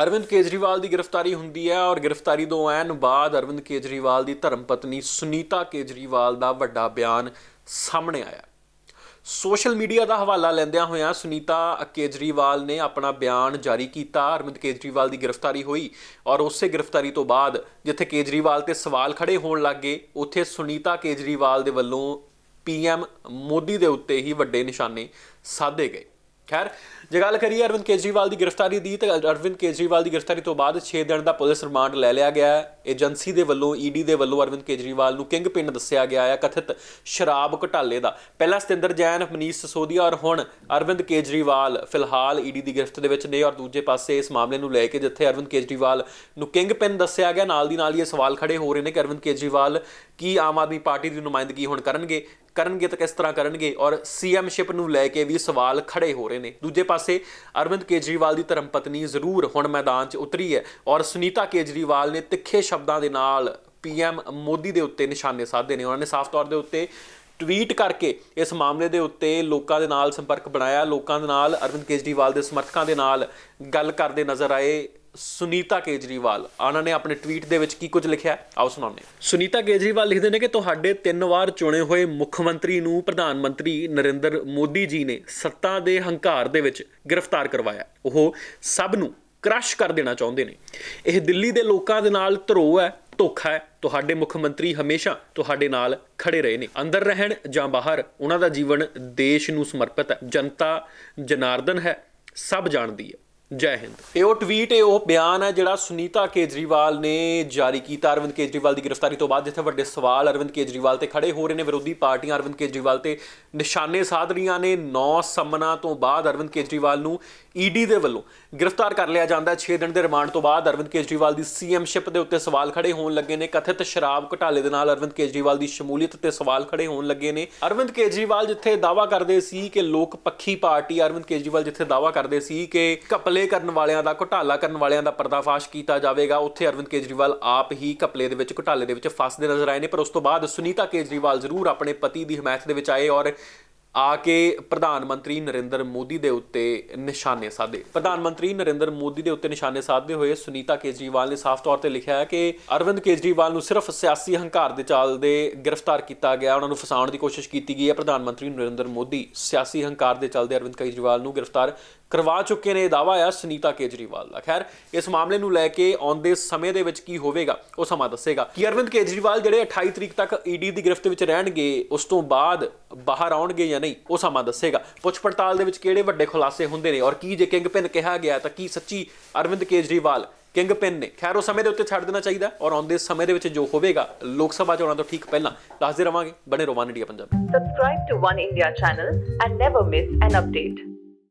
ਅਰਵਿੰਦ ਕੇਜਰੀਵਾਲ ਦੀ ਗ੍ਰਿਫਤਾਰੀ ਹੁੰਦੀ ਹੈ ਔਰ ਗ੍ਰਿਫਤਾਰੀ ਤੋਂ ਐਨ ਬਾਅਦ ਅਰਵਿੰਦ ਕੇਜਰੀਵਾਲ ਦੀ ਧਰਮ ਪਤਨੀ ਸੁਨੀਤਾ ਕੇਜਰੀਵਾਲ ਦਾ ਵੱਡਾ ਬਿਆਨ ਸਾਹਮਣੇ ਆਇਆ। ਸੋਸ਼ਲ ਮੀਡੀਆ ਦਾ ਹਵਾਲਾ ਲੈਂਦਿਆਂ ਹੋਇਆਂ ਸੁਨੀਤਾ ਕੇਜਰੀਵਾਲ ਨੇ ਆਪਣਾ ਬਿਆਨ ਜਾਰੀ ਕੀਤਾ। ਅਰਵਿੰਦ ਕੇਜਰੀਵਾਲ ਦੀ ਗ੍ਰਿਫਤਾਰੀ ਹੋਈ ਔਰ ਉਸੇ ਗ੍ਰਿਫਤਾਰੀ ਤੋਂ ਬਾਅਦ ਜਿੱਥੇ ਕੇਜਰੀਵਾਲ ਤੇ ਸਵਾਲ ਖੜੇ ਹੋਣ ਲੱਗੇ ਉੱਥੇ ਸੁਨੀਤਾ ਕੇਜਰੀਵਾਲ ਦੇ ਵੱਲੋਂ ਪੀਐਮ ਮੋਦੀ ਦੇ ਉੱਤੇ ਹੀ ਵੱਡੇ ਨਿਸ਼ਾਨੇ ਸਾਧੇ ਗਏ। ਖੈਰ, ਜੇ ਗੱਲ ਕਰੀਏ ਅਰਵਿੰਦ ਕੇਜਰੀਵਾਲ ਦੀ ਗ੍ਰਿਫਤਾਰੀ ਦੀ, ਤਾਂ ਅਰਵਿੰਦ ਕੇਜਰੀਵਾਲ ਦੀ ਗ੍ਰਿਫਤਾਰੀ ਤੋਂ ਬਾਅਦ 6 ਦਿਨ ਦਾ ਪੁਲਿਸ ਰਿਮਾਂਡ ਲੈ ਲਿਆ ਗਿਆ ਹੈ। ਏਜੰਸੀ ਦੇ ਵੱਲੋਂ, ਈਡੀ ਦੇ ਵੱਲੋਂ ਅਰਵਿੰਦ ਕੇਜਰੀਵਾਲ ਨੂੰ ਕਿੰਗ ਪਿੰਨ ਦੱਸਿਆ ਗਿਆ ਹੈ, ਕਥਿਤ ਸ਼ਰਾਬ ਘੁਟਾਲੇ ਦਾ। ਪਹਿਲਾਂ ਸਤਿੰਦਰ ਜੈਨ, ਮਨੀਸ਼ ਸਸੋਦੀਆ ਔਰ ਹੁਣ ਅਰਵਿੰਦ ਕੇਜਰੀਵਾਲ ਫਿਲਹਾਲ ਈਡੀ ਦੀ ਗ੍ਰਿਫਤ ਦੇ ਵਿੱਚ ਨੇ ਔਰ ਦੂਜੇ ਪਾਸੇ ਇਸ ਮਾਮਲੇ ਨੂੰ ਲੈ ਕੇ ਜਿੱਥੇ ਅਰਵਿੰਦ ਕੇਜਰੀਵਾਲ ਨੂੰ ਕਿੰਗ ਪਿੰਨ ਦੱਸਿਆ ਗਿਆ, ਨਾਲ ਦੀ ਨਾਲ ਹੀ ਇਹ ਸਵਾਲ ਖੜੇ ਹੋ ਰਹੇ ਨੇ ਕਿ ਅਰਵਿੰਦ ਕੇਜਰੀਵਾਲ ਕੀ ਆਮ ਆਦਮੀ ਪਾਰਟੀ ਦੀ ਨੁਮਾਇੰਦਗੀ ਹੁਣ ਕਰਨਗੇ ਕਰਨਗੇ ਤਾਂ ਕਿਸ ਤਰ੍ਹਾਂ ਕਰਨਗੇ? ਔਰ ਸੀਐਮਸ਼ਿਪ ਨੂੰ ਲੈ ਕੇ ਵੀ ਸਵਾਲ ਖੜੇ ਹੋ ਰਹੇ ਨੇ। ਦੂਜੇ ਪਾਸੇ ਅਰਵਿੰਦ ਕੇਜਰੀਵਾਲ ਦੀ ਧਰਮ ਪਤਨੀ ਜ਼ਰੂਰ ਹੁਣ ਮੈਦਾਨ 'ਚ ਉਤਰੀ ਹੈ ਔਰ ਸੁਨੀਤਾ ਕੇਜਰੀਵਾਲ ਨੇ ਤਿੱਖੇ ਸ਼ਬਦਾਂ ਦੇ ਨਾਲ ਪੀਐਮ ਮੋਦੀ ਦੇ ਉੱਤੇ ਨਿਸ਼ਾਨੇ ਸਾਧੇ ਨੇ। ਉਹਨਾਂ ਨੇ ਸਾਫ਼ ਤੌਰ ਦੇ ਉੱਤੇ ਟਵੀਟ ਕਰਕੇ ਇਸ ਮਾਮਲੇ ਦੇ ਉੱਤੇ ਲੋਕਾਂ ਦੇ ਨਾਲ ਸੰਪਰਕ ਬਣਾਇਆ। ਲੋਕਾਂ ਦੇ ਨਾਲ ਅਰਵਿੰਦ ਕੇਜਰੀਵਾਲ ਦੇ ਸਮਰਥਕਾਂ ਦੇ ਨਾਲ ਗੱਲ ਕਰਦੇ ਨਜ਼ਰ ਆਏ। ਸੁਨੀਤਾ ਕੇਜਰੀਵਾਲ। ਉਹਨਾਂ ਨੇ ਆਪਣੇ ਟਵੀਟ ਦੇ ਵਿੱਚ ਕੀ ਕੁਝ ਲਿਖਿਆ? ਆਓ ਸੁਣਾਉਂਦੇ ਹਾਂ। ਸੁਨੀਤਾ ਕੇਜਰੀਵਾਲ ਲਿਖਦੇ ਨੇ ਕਿ ਤੁਹਾਡੇ ਤਿੰਨ ਵਾਰ ਚੁਣੇ ਹੋਏ ਮੁੱਖ ਮੰਤਰੀ ਨੂੰ ਪ੍ਰਧਾਨ ਮੰਤਰੀ ਨਰਿੰਦਰ ਮੋਦੀ ਜੀ ਨੇ ਸੱਤਾ ਦੇ ਹੰਕਾਰ ਦੇ ਵਿੱਚ ਗ੍ਰਿਫਤਾਰ ਕਰਵਾਇਆ। ਉਹ ਸਭ ਨੂੰ ਕ੍ਰਸ਼ ਕਰ ਦੇਣਾ ਚਾਹੁੰਦੇ ਨੇ। ਇਹ ਦਿੱਲੀ ਦੇ ਲੋਕਾਂ ਦੇ ਨਾਲ ਧਰੋ ਹੈ, ਧੋਖਾ ਹੈ। ਤੁਹਾਡੇ ਮੁੱਖ ਮੰਤਰੀ ਹਮੇਸ਼ਾ ਤੁਹਾਡੇ ਨਾਲ ਖੜੇ ਰਹੇ ਨੇ। ਅੰਦਰ ਰਹਿਣ ਜਾਂ ਬਾਹਰ, ਉਹਨਾਂ ਦਾ ਜੀਵਨ ਦੇਸ਼ ਨੂੰ ਸਮਰਪਿਤ ਹੈ। ਜਨਤਾ, ਜਨਾਰਦਨ ਹੈ, ਸਭ ਜਾਣਦੀ ਹੈ। ਜੈ ਹਿੰਦ। ਇਹ ਉਹ ਟਵੀਟ ਇਹ ਉਹ ਬਿਆਨ ਹੈ ਜਿਹੜਾ ਸੁਨੀਤਾ ਕੇਜਰੀਵਾਲ ਨੇ ਜਾਰੀ ਕੀਤਾ। ਅਰਵਿੰਦ ਕੇਜਰੀਵਾਲ ਦੀ ਗ੍ਰਿਫਤਾਰੀ ਤੋਂ ਬਾਅਦ ਜਿੱਥੇ ਵੱਡੇ ਸਵਾਲ ਅਰਵਿੰਦ ਕੇਜਰੀਵਾਲ ਤੇ ਖੜੇ ਹੋ ਰਹੇ ਨੇ, ਵਿਰੋਧੀ ਪਾਰਟੀਆਂ ਅਰਵਿੰਦ ਕੇਜਰੀਵਾਲ ਤੇ ਨਿਸ਼ਾਨੇ ਸਾਧ ਰਹੀਆਂ ਨੇ। 9 ਸੰਮਨਾਂ ਤੋਂ ਬਾਅਦ ਅਰਵਿੰਦ ਕੇਜਰੀਵਾਲ ਨੂੰ ਈਡੀ ਦੇ ਵੱਲੋਂ ਗ੍ਰਿਫਤਾਰ ਕਰ ਲਿਆ ਜਾਂਦਾ ਹੈ। 6 ਦਿਨ ਦੇ ਰਿਮਾਂਡ ਤੋਂ ਬਾਅਦ ਅਰਵਿੰਦ ਕੇਜਰੀਵਾਲ ਦੀ ਸੀਐਮਸ਼ਿਪ ਦੇ ਉੱਤੇ ਸਵਾਲ ਖੜੇ ਹੋਣ ਲੱਗੇ ਨੇ। ਕਥਿਤ ਸ਼ਰਾਬ ਘੁਟਾਲੇ ਦੇ ਨਾਲ ਅਰਵਿੰਦ ਕੇਜਰੀਵਾਲ ਦੀ ਸ਼ਮੂਲੀਅਤ ਤੇ ਸਵਾਲ ਖੜੇ ਹੋਣ ਲੱਗੇ ਨੇ। ਅਰਵਿੰਦ ਕੇਜਰੀਵਾਲ ਜਿੱਥੇ ਦਾਵਾ ਕਰਦੇ ਸੀ ਕਿ ਲੋਕ ਪੱਖੀ ਪਾਰਟੀ, ਅਰਵਿੰਦ ਕੇਜਰੀਵਾਲ ਜਿੱਥੇ ਦਾਵਾ ਕਰਦੇ ਸੀ ਕਿ ਘਪਲੇ ਕਰਨ ਵਾਲਿਆਂ ਦਾ, ਘੁਟਾਲਾ ਕਰਨ ਵਾਲਿਆਂ ਦਾ ਪਰਦਾਫਾਸ਼ ਕੀਤਾ ਜਾਵੇਗਾ, ਉੱਥੇ ਅਰਵਿੰਦ ਕੇਜਰੀਵਾਲ ਆਪ ਹੀ ਘਪਲੇ ਦੇ ਵਿੱਚ, ਘੁਟਾਲੇ ਦੇ ਵਿੱਚ ਫਸਦੇ ਨਜ਼ਰ ਆਏ ਨੇ। ਪਰ ਉਸ ਤੋਂ ਬਾਅਦ ਸੁਨੀਤਾ ਕੇਜਰੀਵਾਲ ਜ਼ਰੂਰ ਆਪਣੇ ਪਤੀ ਦੀ ਹਮਾਇਤ ਦੇ ਵਿੱਚ ਆਏ ਔਰ ਆ ਕੇ ਪ੍ਰਧਾਨ ਮੰਤਰੀ ਨਰਿੰਦਰ ਮੋਦੀ ਦੇ ਉੱਤੇ ਨਿਸ਼ਾਨੇ ਸਾਧੇ। ਪ੍ਰਧਾਨ ਮੰਤਰੀ ਨਰਿੰਦਰ ਮੋਦੀ ਦੇ ਉੱਤੇ ਨਿਸ਼ਾਨੇ ਸਾਧਦੇ ਹੋਏ ਸੁਨੀਤਾ ਕੇਜਰੀਵਾਲ ਨੇ ਸਾਫ਼ ਤੌਰ ਤੇ ਲਿਖਿਆ ਹੈ ਕਿ ਅਰਵਿੰਦ ਕੇਜਰੀਵਾਲ ਨੂੰ ਸਿਰਫ ਸਿਆਸੀ ਹੰਕਾਰ ਦੇ ਚੱਲਦੇ ਗ੍ਰਿਫਤਾਰ ਕੀਤਾ ਗਿਆ, ਉਹਨਾਂ ਨੂੰ ਫਸਾਉਣ ਦੀ ਕੋਸ਼ਿਸ਼ ਕੀਤੀ ਗਈ ਹੈ। ਪ੍ਰਧਾਨ ਮੰਤਰੀ ਨਰਿੰਦਰ ਮੋਦੀ ਸਿਆਸੀ ਹੰਕਾਰ ਦੇ ਚੱਲਦੇ ਅਰਵਿੰਦ ਕੇਜਰੀਵਾਲ ਨੂੰ ਗ੍ਰਿਫਤਾਰ ਕਰਵਾ ਚੁੱਕੇ ਨੇ। ਇਹ ਦਾਵਾ ਆ ਸੁਨੀਤਾ ਕੇਜਰੀਵਾਲ ਦਾ। ਖੈਰ, ਇਸ ਮਾਮਲੇ ਨੂੰ ਲੈ ਕੇ ਆਉਂਦੇ ਸਮੇਂ ਦੇ ਵਿੱਚ ਕੀ ਹੋਵੇਗਾ, ਉਹ ਸਮਾਂ ਦੱਸੇਗਾ। ਕਿ ਅਰਵਿੰਦ ਕੇਜਰੀਵਾਲ ਜਿਹੜੇ 28 ਤਰੀਕ ਤੱਕ ਈਡੀ ਦੀ ਗ੍ਰਿਫਤ ਵਿੱਚ ਰਹਿਣਗੇ, ਉਸ ਤੋਂ ਬਾਅਦ ਬਾਹਰ ਆਉਣਗੇ ਜਾਂ ਨਹੀਂ, ਉਹ ਸਮਾਂ ਦੱਸੇਗਾ। ਪੁੱਛ ਪੜਤਾਲ ਦੇ ਵਿੱਚ ਕਿਹੜੇ ਵੱਡੇ ਖੁਲਾਸੇ ਹੁੰਦੇ ਨੇ ਔਰ ਕੀ ਜੇ ਕਿੰਗ ਪਿਨ ਕਿਹਾ ਗਿਆ ਤਾਂ ਕੀ ਸੱਚੀ ਅਰਵਿੰਦ ਕੇਜਰੀਵਾਲ ਕਿੰਗ ਪਿਨ ਨੇ? ਖੈਰ, ਉਹ ਸਮੇਂ ਦੇ ਉੱਤੇ ਛੱਡ ਦੇਣਾ ਚਾਹੀਦਾ ਔਰ ਆਉਂਦੇ ਸਮੇਂ ਦੇ ਵਿੱਚ ਜੋ ਹੋਵੇਗਾ, ਲੋਕ ਸਭਾ ਚੋਣਾਂ ਤੋਂ ਠੀਕ ਪਹਿਲਾਂ ਦੱਸਦੇ ਰਵਾਂਗੇ। ਬਣੇ ਰੋਮਾਨ India Punjab. Subscribe to One India channel and never miss an update.